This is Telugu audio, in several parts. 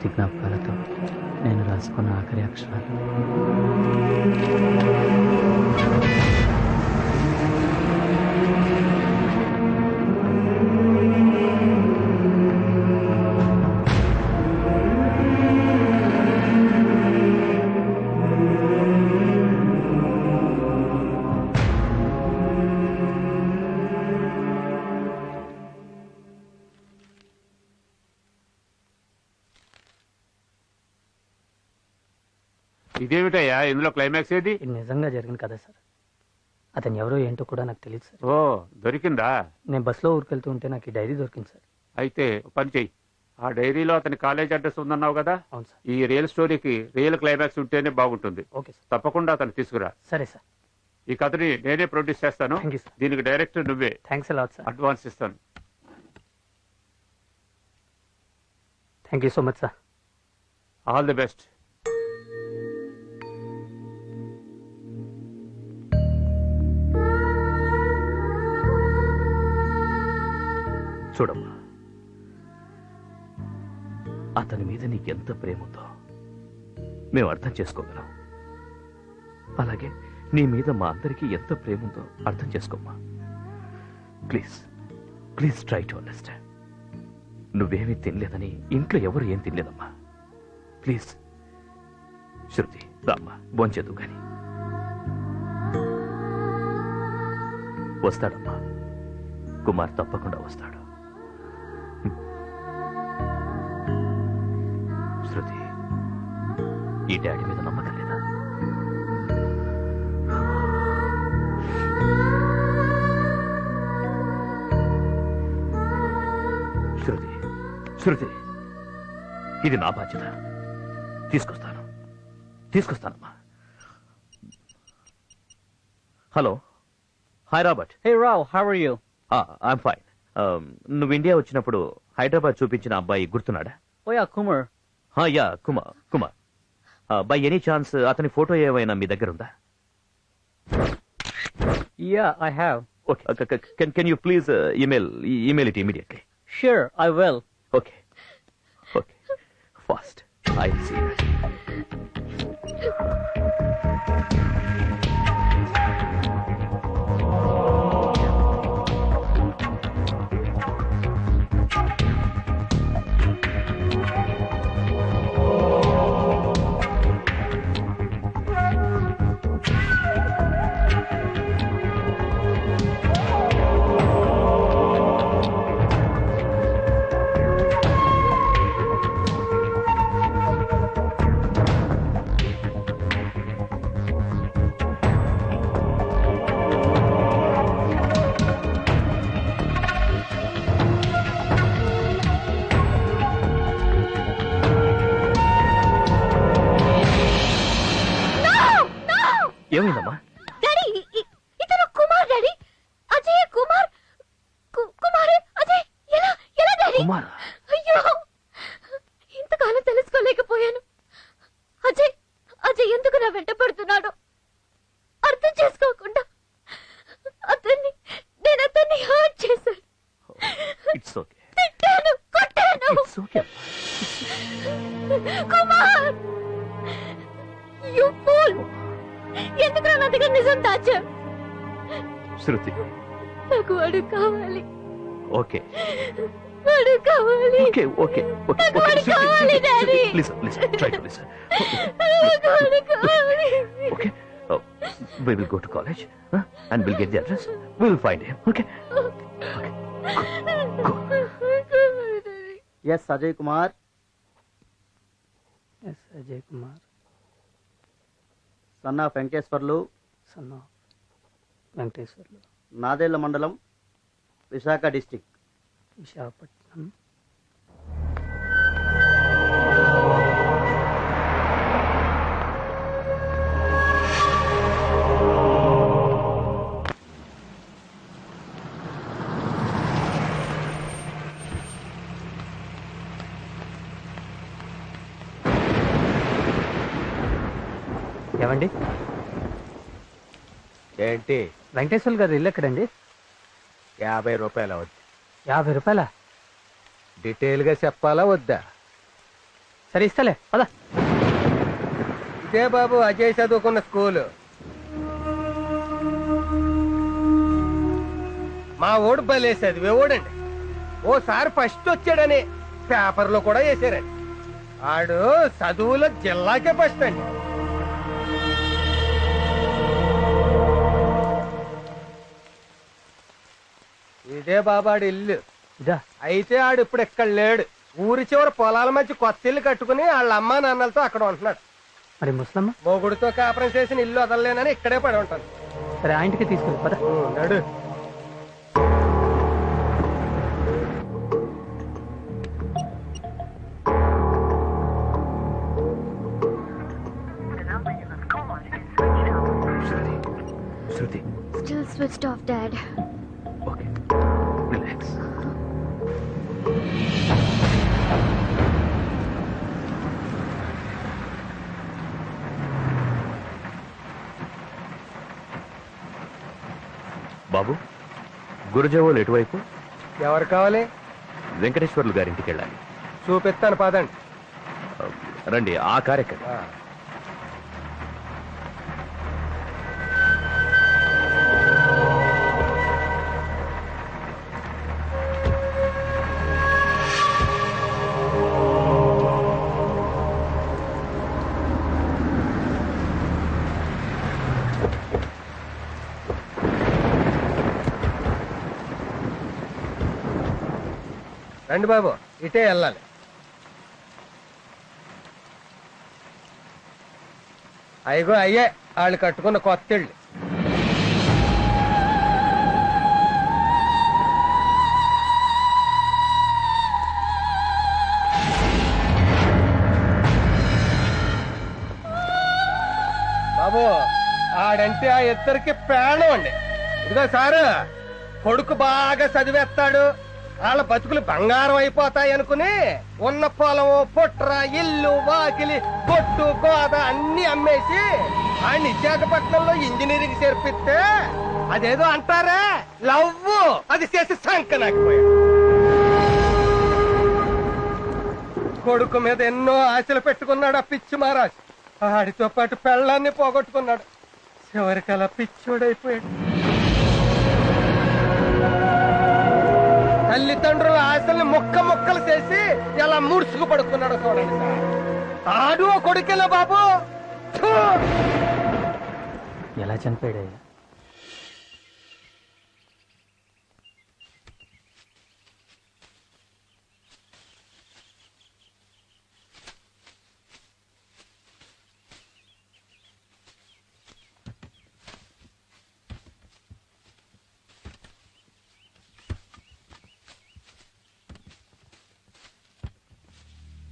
శృతి జ్ఞాపకాలతో నేను రాసుకున్న ఆఖరి అక్షరాలు. ఇదేమిటయ్యా? ఇందులో క్లైమాక్స్ ఏది? ఇది నిజంగా జరిగింది కదా సార్. అతను ఎవరో ఏంటో కూడా నాకు తెలియదు సార్. ఓ దొరికిందా? నేను బస్సులో ఊరికెళ్తూ ఉంటే నాకు ఈ డైరీ దొరికింది సార్. అయితే పని చెయ్యి. ఆ డైరీలో అతని కాలేజ్ అడ్రస్ ఉందన్నావు కదా? అవును సార్. ఈ రియల్ స్టోరీకి రియల్ క్లైమాక్స్ ఉంటేనే బాగుంటుంది. Okay sir. తప్పకుండా అతను తీసుకురా. సరే సార్. ఈ కథని నేనే ప్రొడ్యూస్ చేస్తాను. దీనికి డైరెక్టర్ నువ్వే. Thanks a lot sir advance ఇస్తాను. Thank you so much sir all the best చూడమ్మా. అతని మీద నీకెంత ప్రేమ ఉందో మేము అర్థం చేసుకోగలం. అలాగే నీ మీద మా అందరికీ ఎంత ప్రేమ ఉందో అర్థం చేసుకోమ్మా. Please please try to understand. నువ్వేమీ తినలేదని ఇంట్లో ఎవరు ఏం తినలేదమ్మా. ప్లీజ్ శృతి రామ్మా భోంచేదు కానీ. వస్తాడమ్మా. కుమార్ తప్పకుండా వస్తాడు. ఈ డాడీ మీద నమ్మకం లేదా? శృతి శృతి ఇది నా బాధ్యత. తీసుకొస్తాను. తీసుకొస్తానమ్మా. Hello hi Robert. Hey Rao how are you I'm fine నువ్వు ఇండియా వచ్చినప్పుడు హైదరాబాద్ చూపించిన అబ్బాయి గుర్తున్నాడా? ఓ yeah Kumar yeah Kumar Kumar by any chance అతని ఫోటో ఏమైనా మీ దగ్గర ఉందా? Yeah I have okay can can you please email email it immediately sure I will okay okay fast I see ఇంతకాలం తెలుసుకోలేకపోయాను. అజయ్ అజయ్ ఎందుకు నా వెంట పడుతున్నాడు అర్థం చేసుకోకుండా అతన్ని నేను అతన్ని హర్ట్ చేశాను. ఇట్స్ ఓకే తిట్టాను కొట్టాను. It's okay Kumar you fool ఎందుకు నా దగ్గర నిజం దాచా శృతి. నాకు వాడు కావాలి. ఓకే వాడు కావాలి ఓకే ఓకే ఓకే నాకు వాడు కావాలి daddy please please try to listen నాకు వాడు కావాలి Okay. We will go to college huh? and we'll get the address. We'll find him. Okay. Yes Ajay Kumar yes Ajay Kumar son of Venkateswarlu Venkateswarlu Nadella mandal Visakha district Visakhapatnam. ఏమండి? ఏంటి? వెంకటేశ్వర్ గారు ఇల్లు ఎక్కడండి? యాభై రూపాయలు అవుద్ది. యాభై రూపాయల? డీటెయిల్గా చెప్పాలా వద్దా? సరే ఇస్తలే పద. ఇదే బాబు అజయ్ చదువుకున్న స్కూలు. మా ఓడు బలే చదివేవాడండి ఓసారి ఫస్ట్ వచ్చాడని పేపర్లో కూడా వేసారండి. ఆడు చదువులో జిల్లాకే ఫస్ట్ అండి. ఇదే బాబాడి ఇల్లు. ఇదా. అయితే ఆడు ఇప్పుడు ఇక్కడ లేడు. ఊరి చివరి పొలాల మధ్య కొత్త ఇల్లు కట్టుకుని వాళ్ళ అమ్మా నాన్నలతో అక్కడ ఉంటున్నాడు. మరి ముసలమ్మ? మొగుడితో కాపురం చేసిన ఇల్లు వదలలేనని ఇక్కడే పడి ఉంటాను సరే ఆ ఇంటికి తీసుకెళ్ళి పద. నడు. శృతి శృతి Still switched off, Dad. గురుజావోలు ఎటువైపు? ఎవరు కావాలి? వెంకటేశ్వర్లు గారింటికి వెళ్ళాలి చూపిస్తాను పదండి రండి ఆ కార్యక్రమం. రండి బాబు ఇటే వెళ్ళాలి. అయ్యగో అయ్యే వాళ్ళు కట్టుకున్న కొత్త ఇళ్ళు బాబు ఆడంటే ఆ ఇద్దరికి ప్రాణం అండి. ఇదిగో సారు కొడుకు బాగా చదివేస్తాడు. వాళ్ళ బతుకులు బంగారం అయిపోతాయి అనుకుని ఉన్న పొలం పుట్ర ఇల్లు వాకిలి కొట్టు గోద అన్ని అమ్మేసి ఆ విశాఖపట్నంలో ఇంజనీరింగ్ చేర్పిస్తే అదేదో అంటారే? లవ్ అది చేసి సంకనాకపోయాడు. కొడుకు మీద ఎన్నో ఆశలు పెట్టుకున్నాడు ఆ పిచ్చి మహారాజ్. ఆడితో పాటు పెళ్ళాన్ని పోగొట్టుకున్నాడు. చివరికి అలా పిచ్చోడైపోయాడు. తల్లిదండ్రుల ఆశల్ని ముక్క ముక్కలు చేసి ఎలా ముడుచుకు పడుకున్నాడు చూడండి సార్. ఆడు ఓ బాబు. ఎలా చనిపోయాడయ్యా?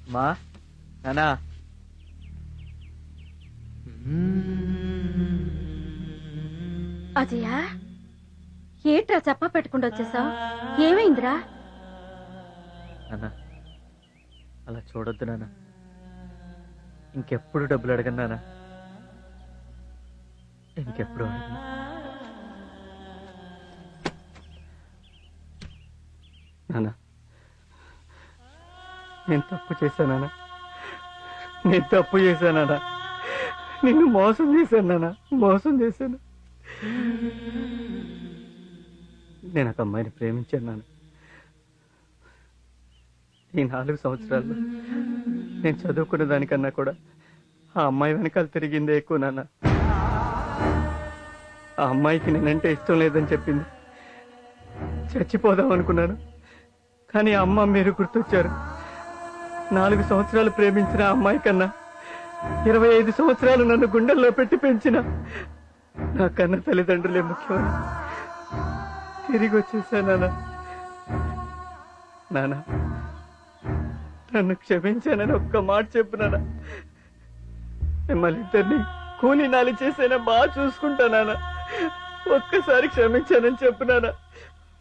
మా? నానా? అజయ ఏట్రా చెప్ప పెట్టుకుంటూ వచ్చేసావు? ఏమైందిరా? నాన్న అలా చూడొద్దు నాన్న ఇంకెప్పుడు డబ్బులు అడగను నాన్న ఇంకెప్పుడు అడగను. నాన్న నేను తప్పు చేశానా నేను తప్పు చేశానా నిన్ను మోసం చేశాను నాన్న. మోసం చేశాను. నేను ఒక అమ్మాయిని ప్రేమించాను నాన్న. ఈ నాలుగు సంవత్సరాల్లో నేను చదువుకున్న దానికన్నా కూడా ఆ అమ్మాయి వెనకాల తిరిగిందే ఎక్కువ నాన్న. ఆ అమ్మాయికి నేనంటే ఇష్టం లేదని చెప్పింది. చచ్చిపోదాం అనుకున్నాను. కానీ ఆ అమ్మ మీరు గుర్తొచ్చారు. నాలుగు సంవత్సరాలు ప్రేమించిన అమ్మాయి కన్నా ఇరవై ఐదు సంవత్సరాలు నన్ను గుండెల్లో పెట్టి పెంచిన నా కన్న తల్లిదండ్రులే ముఖ్యమని. తిరిగి వచ్చేసాను నాన్న. నాన్న నన్ను క్షమించానని ఒక్క మాట చెప్పు నాన్న. మిమ్మల్ని ఇద్దరిని కూలి నాలి చేసైనా బాగా చూసుకుంటానా ఒక్కసారి క్షమించానని చెప్పు నాన్న.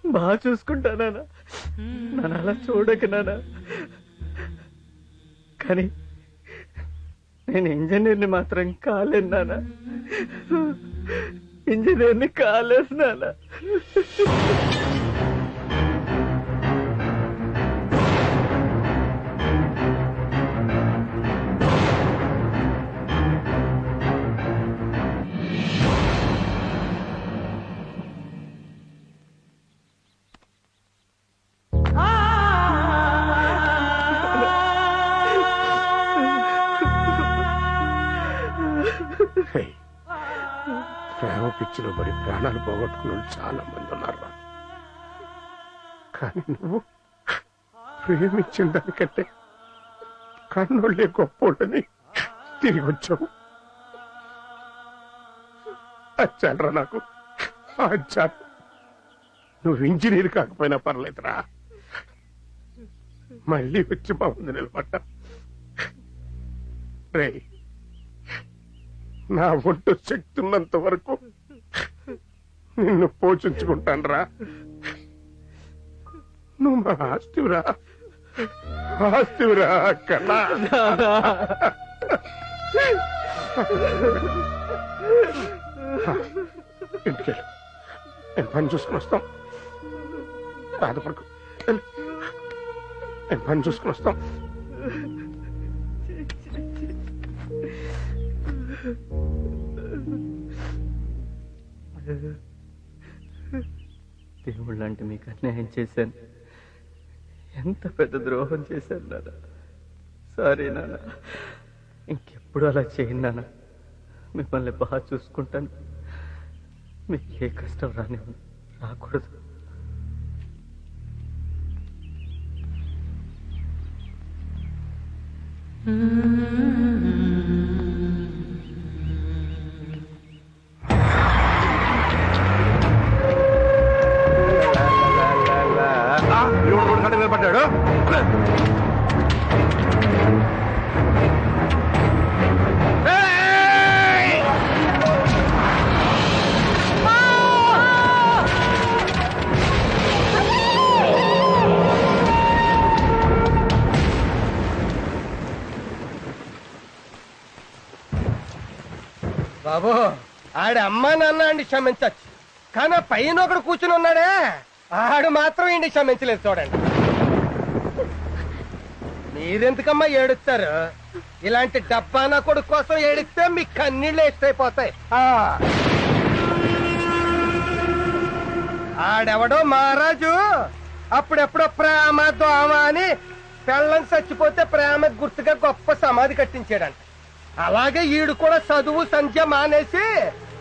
బాగా చూసుకుంటానా నన్ను అలా చూడక నాన్న. కానీ నేను ఇంజనీర్ని మాత్రం కాలేను నాన్న. ఇంజనీర్ని కాలేసినానా ప్రేమ పిచ్చిలో పడి ప్రాణాలు పోగొట్టుకున్న చాలా మంది ఉన్నారు కానీ నువ్వు ప్రేమించిన దానికంటే కన్నోళ్ళే గొప్పోళ్ళని తిరిగి వచ్చావు. అచ్చాలరా నాకు. అచ్చాలు. నువ్వు ఇంజనీర్ కాకపోయినా పర్లేదురా. మళ్ళీ వచ్చి మా ముందు నిలబడ్డా. రే నా ఒంటు శక్తి ఉన్నంత వరకు నిన్ను పోషించుకుంటానురా. నువ్వు మా ఆస్తివిరా. ఆస్తివిరా కన్నా. నేను పని చూసుకుని వస్తాం. బాధపడకు నేను పని చూసుకుని వస్తాం. దేవుళ్ళు లాంటి మీకు అన్యాయం చేశాను. ఎంత పెద్ద ద్రోహం చేశాను నాన్న. సారీ నాన్న. ఇంకెప్పుడు అలా చేయను నాన్న. మిమ్మల్ని బాగా చూసుకుంటాను. మీకు ఏ కష్టం రాని రాకూడదు. నిలబడ్డాడు ఆడ అమ్మా నాన్న అండి క్షమించచ్చు. కానీ ఆ పైన ఒకడు కూర్చుని ఉన్నాడే. ఆడు మాత్రం ఇండి క్షమించలేదు చూడండి. మీరెందుకమ్మా ఏడుస్తారు? ఇలాంటి డబ్బానా కొడుకు కోసం ఏడిస్తే మీ కన్నీళ్ళు ఎస్టైపోతాయి ఆ. ఆడెవడో మహారాజు? అప్పుడెప్పుడో ప్రేమ దోమ అని పెళ్ళం చచ్చిపోతే ప్రేమ గుర్తుగా గొప్ప సమాధి కట్టించాడంట. అలాగే ఈడు కూడా చదువు సంధ్య మానేసి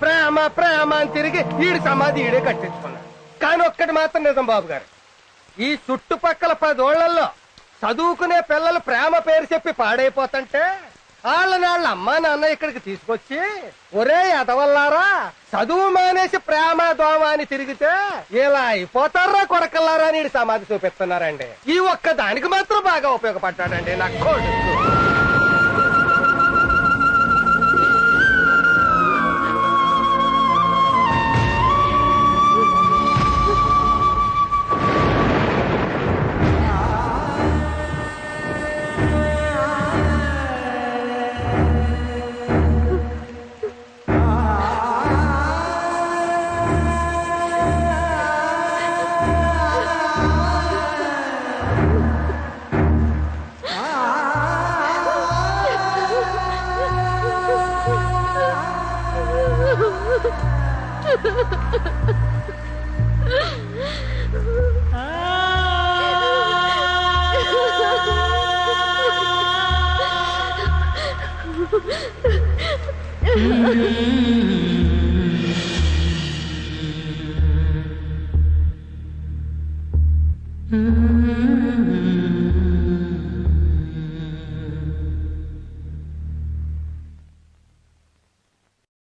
ప్రేమ ప్రేమ అని తిరిగి ఈడి సమాధి ఈడే కట్టించుకున్నాడు. కానీ ఒక్కటి మాత్రం నిజం బాబు గారు. ఈ చుట్టుపక్కల పదోళ్ళలో చదువుకునే పిల్లలు ప్రేమ పేరు చెప్పి పాడైపోతుంటే వాళ్ళని వాళ్ళ అమ్మా నాన్న ఇక్కడికి తీసుకొచ్చి ఒరే ఎదవల్లారా చదువు మానేసి ప్రేమ దోమ అని తిరిగితే ఇలా అయిపోతారా కొడకల్లారా అని సమాధి చూపిస్తున్నారండి. ఈ ఒక్క దానికి మాత్రం బాగా ఉపయోగపడ్డాడండి నా కొడుకు. ఆ